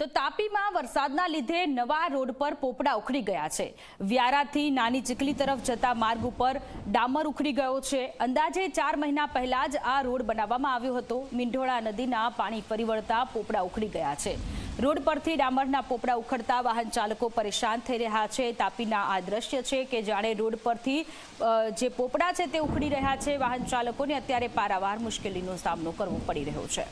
તો તાપીમાં વરસાદના લીધે નવા રોડ પર પોપડા ઉખડી ગયા છે. વ્યારાથી નાની ચીખલી તરફ જતા માર્ગ ઉપર ડામર ઉખડી ગયો છે. અંદાજે ચાર મહિના પહેલા જ આ રોડ બનાવવામાં આવ્યો હતો. મીંઢોળા નદીના પાણી ફરી પોપડા ઉખડી ગયા છે. રોડ પરથી ડામરના પોપડા ઉખડતા વાહન ચાલકો પરેશાન થઈ રહ્યા છે. તાપીના આ દ્રશ્ય છે કે જાણે રોડ પરથી જે પોપડા છે તે ઉખડી રહ્યા છે. વાહન ચાલકોને અત્યારે પારાવાર મુશ્કેલીનો સામનો કરવો પડી રહ્યો છે.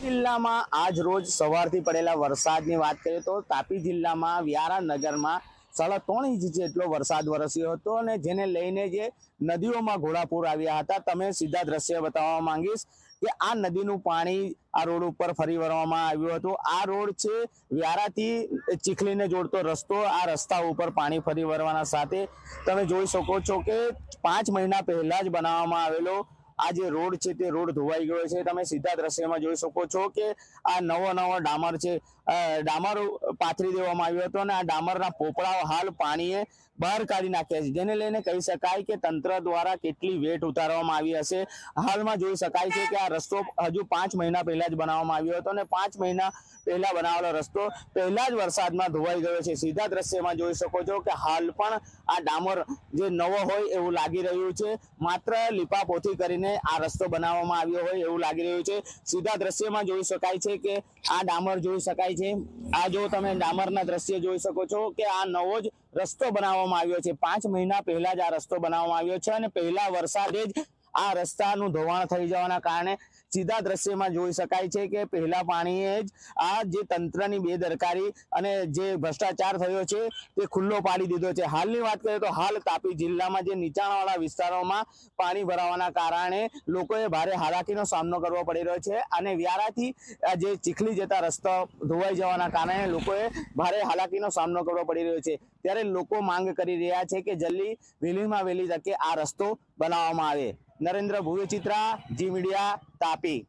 જિલ્લામાં આજ રોજ સવારથી પડેલા વરસાદની વાત કરીએ તો તાપી જિલ્લામાં વ્યારા નગરમાં સાડા ત્રણ ઇંચ જેટલો વરસાદ વરસ્યો હતો અને જેને લઈને જે નદીઓમાં ઘોડાપૂર આવ્યા હતા. તમે સીધા દ્રશ્ય બતાવવા માંગીશ કે આ નદીનું પાણી આ રોડ ઉપર ફરી વળવામાં આવ્યું હતું. આ રોડ છે વ્યારાથી ચીખલીને જોડતો રસ્તો. આ રસ્તા ઉપર પાણી ફરી વળવાના સાથે તમે જોઈ શકો છો કે પાંચ મહિના પહેલા જ બનાવવામાં આવેલો આ જે રોડ છે તે રોડ ધોવાઈ ગયો છે. તમે સીધા દ્રશ્યમાં જોઈ શકો છો કે આ નવો નવો ડામર છે. ડામર પાથરી દેવામાં આવ્યો હતો અને આ ડામરના પોપડાઓ હાલ પાણીએ બહાર કાઢી નાખ્યા છે. જેને લઈને કહી શકાય કે તંત્ર દ્વારા કેટલી વેટ ઉતારવામાં આવી હશે. હાલમાં જોઈ શકાય છે કે આ રસ્તો હજુ પાંચ મહિના પહેલા જ બનાવવામાં આવ્યો હતો અને પાંચ મહિના પહેલા બનાવેલો રસ્તો પહેલા જ વરસાદમાં ધોવાઈ ગયો છે. સીધા દ્રશ્યમાં જોઈ શકો છો કે હાલ પણ આ ડામર જે નવો હોય એવું લાગી રહ્યું છે. માત્ર લીપાપોથી કરીને આ રસ્તો બનાવવામાં આવ્યો હોય એવું લાગી રહ્યું છે. સીધા દ્રશ્યમાં જોઈ શકાય છે કે આ ડામર જોઈ શકાય છે. આ જો તમે ડામરના દ્રશ્ય જોઈ શકો છો કે આ નવો જ રસ્તો બનાવવામાં આવ્યો છે. પાંચ મહિના પહેલા જ આ રસ્તો બનાવવામાં આવ્યો છે અને પહેલા વરસાદે જ આ રસ્તાનું ધોવાણ થઈ જવાના કારણે સીધા દ્રશ્યમાં જોઈ શકાય છે કે પહેલા પાણીએ જ આ જે તંત્રની બેદરકારી અને જે ભ્રષ્ટાચાર થયો છે તે ખુલ્લો પાડી દીધો છે. હાલની વાત કરીએ તો હાલ તાપી જિલ્લામાં જે નીચાણવાળા વિસ્તારોમાં પાણી ભરાવાના કારણે લોકોએ ભારે હાલાકીનો સામનો કરવો પડી રહ્યો છે અને વ્યારાથી જે ચીખલી જતા રસ્તો ધોવાઈ જવાના કારણે લોકોએ ભારે હાલાકીનો સામનો કરવો પડી રહ્યો છે. ત્યારે લોકો માંગ કરી રહ્યા છે કે જલ્દી વહેલીમાં વહેલી તકે આ રસ્તો બનાવવામાં આવે. Narendra Bhuve Chitra G media Tapi.